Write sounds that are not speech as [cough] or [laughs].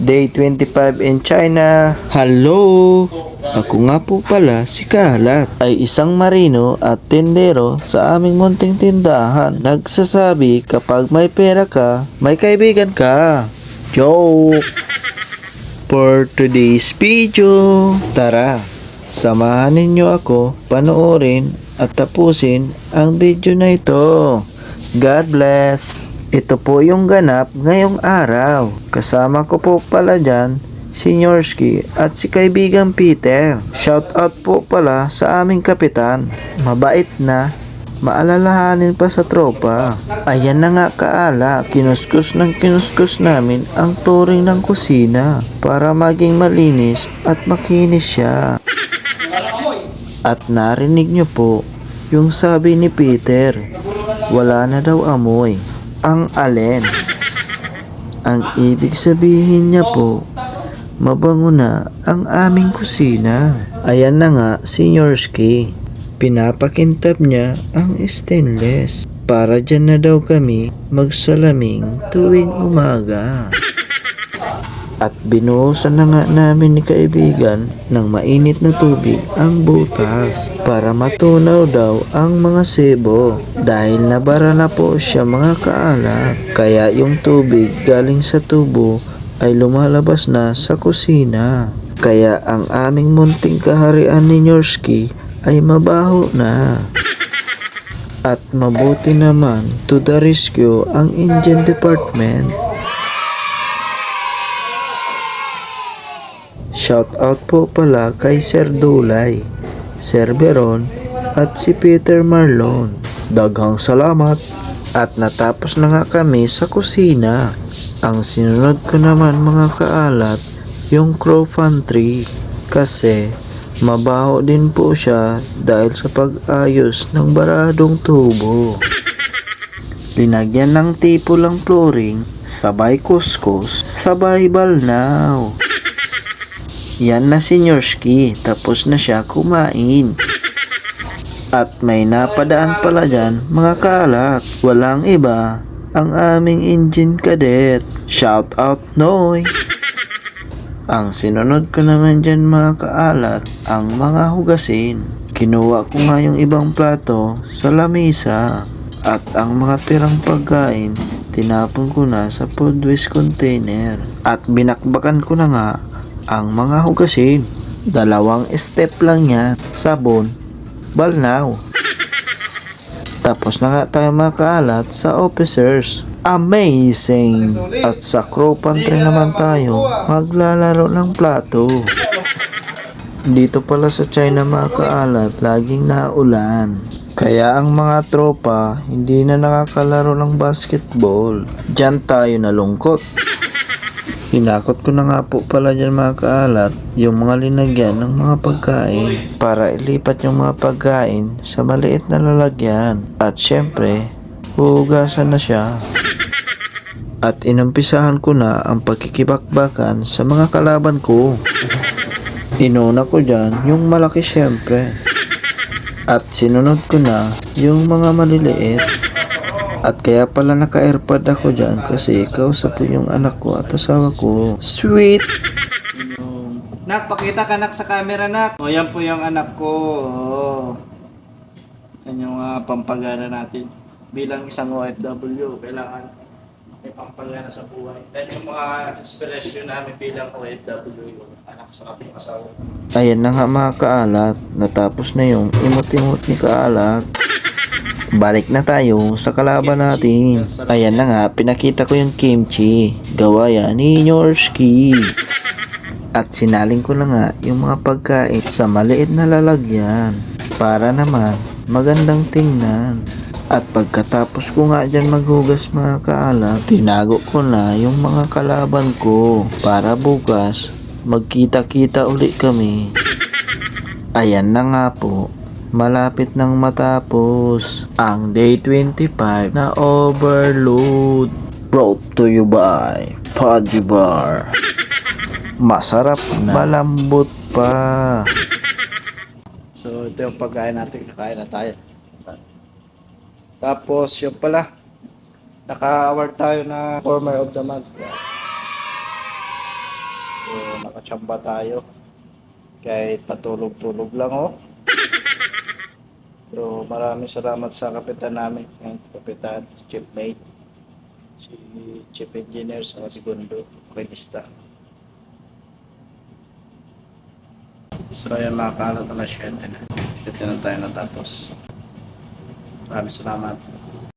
Day 25 in China. Hello! Ako nga po pala si Kalat ay isang marino at tindero sa aming munting tindahan. Nagsasabi kapag may pera ka, may kaibigan ka. Joke! For today's video, tara, samahan ninyo ako panoorin at tapusin ang video na ito. God bless! Ito po yung ganap ngayong araw. Kasama ko po pala dyan si Nyorski at si kaibigang Peter. Shout out po pala sa aming kapitan. Mabait na, maalalahanin pa sa tropa. Ayan na nga kaala, kinuskus ng kinuskus namin ang turing ng kusina para maging malinis at makinis siya. At narinig nyo po yung sabi ni Peter, wala na daw amoy. Ang alin? Ang ibig sabihin niya po, mabango na ang aming kusina. Ayan na nga, Senyorski. Pinapakintab niya ang stainless. Para dyan na daw kami magsalaming tuwing umaga. [laughs] At binuhusan na nga namin ni kaibigan ng mainit na tubig ang butas para matunaw daw ang mga sebo dahil nabara na po siya mga kaalat. Kaya yung tubig galing sa tubo ay lumalabas na sa kusina. Kaya ang aming munting kaharian ni Nyorski ay mabaho na. At mabuti naman to the rescue ang engine department. Shout out po pala kay Sir Dulay, Sir Beron, at si Peter Marlon. Daghang salamat. At natapos na nga kami sa kusina. Ang sinunod ko naman mga kaalat, yung crow pantry. Kasi mabaho din po siya dahil sa pag-ayos ng baradong tubo. [laughs] Linagyan ng tipo lang flooring, sabay kuskus, sabay balnaw. Yan na si Nyorski, tapos na siya kumain. At may napadaan pala dyan, mga kalat. Walang iba, ang aming engine cadet. Shout out Noy! Ang sinunod ko naman dyan mga kaalat, ang mga hugasin. Kinuha ko nga yung ibang plato sa lamisa. At ang mga tirang pagkain, tinapon ko na sa food waste container. At binakbakan ko na nga ang mga hugasin. Dalawang step lang yan. Sabon, balnaw. Tapos na nga tayo makaalat sa officers. Amazing! At sa crow pantry naman tayo, maglalaro ng plato. Dito pala sa China mga kaalat, laging naulan. Kaya ang mga tropa, hindi na nakakalaro ng basketball. Diyan tayo nalungkot. Hinakot ko na nga po pala dyan mga kaalat yung mga linagyan ng mga pagkain para ilipat yung mga pagkain sa maliit na lalagyan. At syempre, huhugasan na siya. At inumpisahan ko na ang pagkikibakbakan sa mga kalaban ko. Inuna ko dyan yung malaki syempre. At sinunod ko na yung mga maliliit. At kaya pala naka-airpod ako dyan kasi kausap ko yung anak ko at asawa ko. Sweet! [laughs] Nak, pakita ka nak sa camera nak. O yan po yung anak ko. Oh. Yan yung uh, pampagana natin. Bilang isang OFW, kailangan may pampagana sa buhay. Yan yung mga inspirasyon namin bilang OFW, yung anak sa ating asawa. Ayan na nga mga kaalat. Natapos na yung imot-imot ni kaalat. Balik na tayo sa kalaban natin. Ayan na nga, pinakita ko yung kimchi. Gawa yan ni Nyorski. At sinaling ko na nga yung mga pagkain sa maliit na lalagyan. Para naman magandang tingnan. At pagkatapos ko nga dyan maghugas mga kaalat, tinago ko na yung mga kalaban ko para bukas magkita-kita uli kami. Ayan na nga po, malapit nang matapos ang day 25 na overload brought to you by Podgy Bar. Masarap na. Malambot pa. So, ito yung pagkain natin. Kakain na tayo. Tapos, yung pala. Naka-award tayo na Former of the Month. nakachamba tayo. Kahit patulog-tulog lang oh. So maraming salamat sa kapitan namin, yung kapitan, si chief mate, si chief engineer, sa segundo, pakilista. So ayan mga kalat na 7 na. 7 na tayo natapos. Maraming salamat.